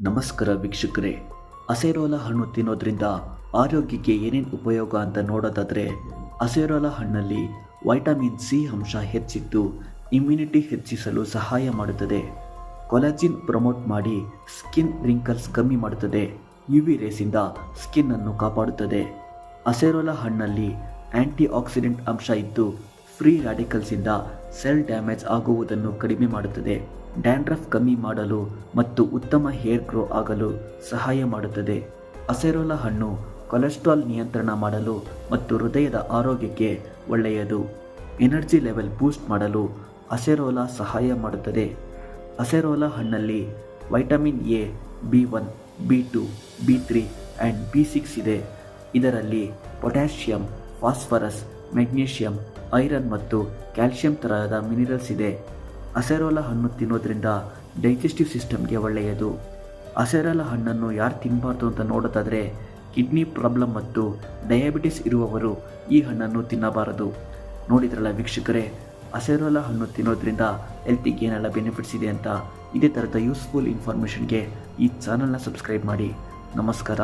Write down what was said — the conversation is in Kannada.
ನಮಸ್ಕಾರ ವೀಕ್ಷಕರೇ. ಅಸೆರೋಲ ಹಣ್ಣು ತಿನ್ನೋದ್ರಿಂದ ಆರೋಗ್ಯಕ್ಕೆ ಏನೇನು ಉಪಯೋಗ ಅಂತ ನೋಡೋದಾದರೆ, ಅಸೆರೋಲ ಹಣ್ಣಲ್ಲಿ ವೈಟಮಿನ್ ಸಿ ಅಂಶ ಹೆಚ್ಚಿದ್ದು ಇಮ್ಯುನಿಟಿ ಹೆಚ್ಚಿಸಲು ಸಹಾಯ ಮಾಡುತ್ತದೆ. ಕೊಲಾಜಿನ್ ಪ್ರಮೋಟ್ ಮಾಡಿ ಸ್ಕಿನ್ ರಿಂಕಲ್ಸ್ ಕಮ್ಮಿ ಮಾಡುತ್ತದೆ. ಯು ವಿ ರೇಸಿಂದ ಸ್ಕಿನ್ ಅನ್ನು ಕಾಪಾಡುತ್ತದೆ. ಅಸೆರೋಲ ಹಣ್ಣಲ್ಲಿ ಆ್ಯಂಟಿ ಆಕ್ಸಿಡೆಂಟ್ ಅಂಶ ಇದ್ದು ಫ್ರೀ ರ್ಯಾಡಿಕಲ್ಸಿಂದ ಸೆಲ್ ಡ್ಯಾಮೇಜ್ ಆಗುವುದನ್ನು ಕಡಿಮೆ ಮಾಡುತ್ತದೆ. ಡ್ಯಾಂಡ್ರಫ್ ಕಮ್ಮಿ ಮಾಡಲು ಮತ್ತು ಉತ್ತಮ ಹೇರ್ ಗ್ರೋ ಆಗಲು ಸಹಾಯ ಮಾಡುತ್ತದೆ. ಅಸೆರೋಲ ಹಣ್ಣು ಕೊಲೆಸ್ಟ್ರಾಲ್ ನಿಯಂತ್ರಣ ಮಾಡಲು ಮತ್ತು ಹೃದಯದ ಆರೋಗ್ಯಕ್ಕೆ ಒಳ್ಳೆಯದು. ಎನರ್ಜಿ ಲೆವೆಲ್ ಬೂಸ್ಟ್ ಮಾಡಲು ಅಸೆರೋಲಾ ಸಹಾಯ ಮಾಡುತ್ತದೆ. Acerola ಹಣ್ಣಲ್ಲಿ vitamin A, B one, B two, B three and B six ಇದೆ. ಇದರಲ್ಲಿ ಪೊಟ್ಯಾಷಿಯಂ, ಫಾಸ್ಫರಸ್, ಮೆಗ್ನೀಷಿಯಂ, ಐರನ್ ಮತ್ತು ಕ್ಯಾಲ್ಶಿಯಂ ತರಹದ ಮಿನರಲ್ಸ್ ಇದೆ. ಅಸೆರೋಲ ಹಣ್ಣು ತಿನ್ನೋದ್ರಿಂದ ಡೈಜೆಸ್ಟಿವ್ ಸಿಸ್ಟಮ್ಗೆ ಒಳ್ಳೆಯದು. ಅಸೆರೋಲ ಹಣ್ಣನ್ನು ಯಾರು ತಿನ್ನಬಾರ್ದು ಅಂತ ನೋಡೋದಾದರೆ ಕಿಡ್ನಿ ಪ್ರಾಬ್ಲಮ್ ಮತ್ತು ಡಯಾಬಿಟಿಸ್ ಇರುವವರು ಈ ಹಣ್ಣನ್ನು ತಿನ್ನಬಾರದು. ನೋಡಿದ್ರಲ್ಲ ವೀಕ್ಷಕರೇ, ಅಸೆರೋಲ ಹಣ್ಣು ತಿನ್ನೋದ್ರಿಂದ ಹೆಲ್ತಿಗೆ ಏನೆಲ್ಲ ಬೆನಿಫಿಟ್ಸ್ ಇದೆ ಅಂತ ಇದೇ ಥರದ ಯೂಸ್ಫುಲ್ ಇನ್ಫಾರ್ಮೇಷನ್ಗೆ ಈ ಚಾನಲ್ನ ಸಬ್ಸ್ಕ್ರೈಬ್ ಮಾಡಿ. ನಮಸ್ಕಾರ.